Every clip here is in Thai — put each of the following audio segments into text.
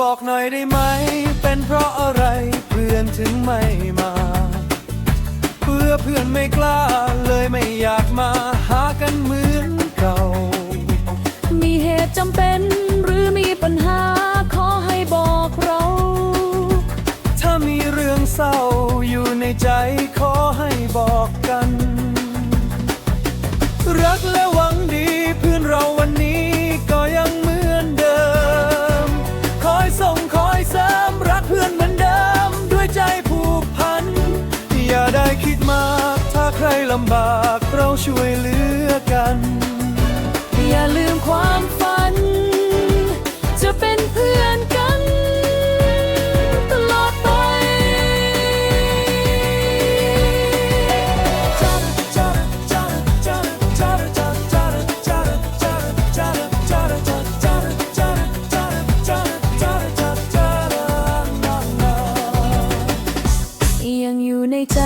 บอกหน่อยได้ไหม เป็นเพราะอะไรเพื่อนถึงไม่มา เพื่อเพื่อนไม่กล้าเลยไม่อยากมาหากันมือ ลำบากเราช่วยเหลือกัน อย่าลืมความฝัน จะเป็นเพื่อนกันตลอดไป ยังอยู่ในใจ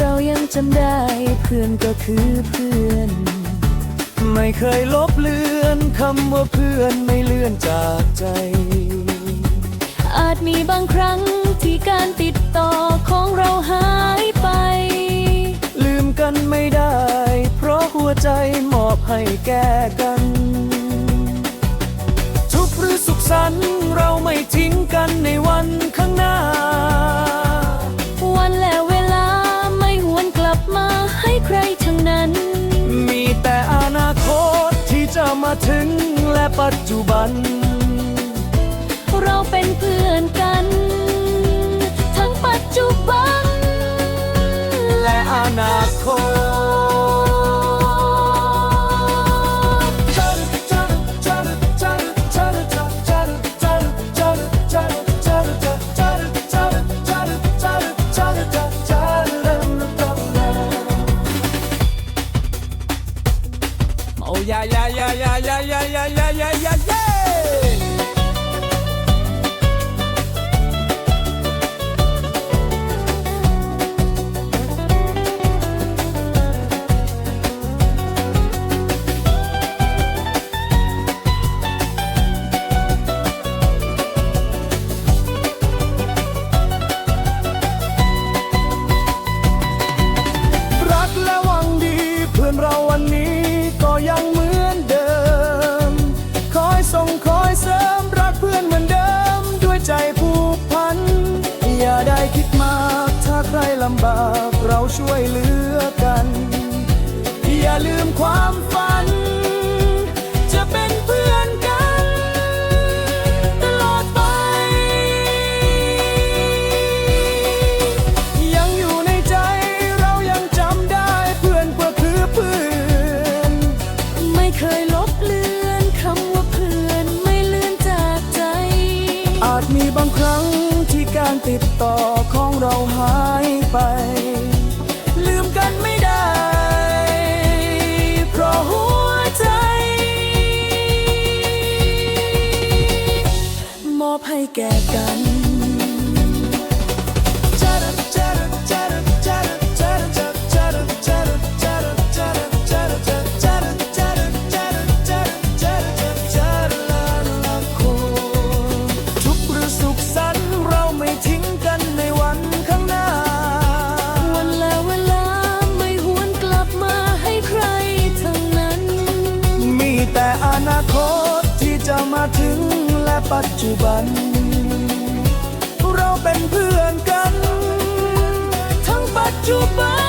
เรายังจำได้ พื่อนก็คือเพื่อน ไม่เคยลบเลือนคำว่าเพื่อนไม่เลื่อนจากใจ อาจมีบางครั้งที่การติดต่อของเราหายไป ลืมกันไม่ได้ เพราะหัวใจมอบให้แก่กัน ทุกหรือสุขสันต์เราไม่ทิ้งกันในวันข้างหน้า ถึงและปัจจุบัน ลำบากเราช่วยเหลือกัน อย่าลืมความฝัน จะเป็นเพื่อนกันตลอดไป ยังอยู่ในใจเรายังจำได้เพื่อนก็คือเพื่อน ไม่เคยลบเลือนคำว่าเพื่อนไม่เลือนจากใจ อาจมีบางครั้งที่การติดต่อของเราหา ไป ลืมกันไม่ได้ เพราะหัวใจ มอบให้แก่กัน อนาคตที่จะมาถึงและปัจจุบัน เราเป็นเพื่อนกัน ทั้งปัจจุบัน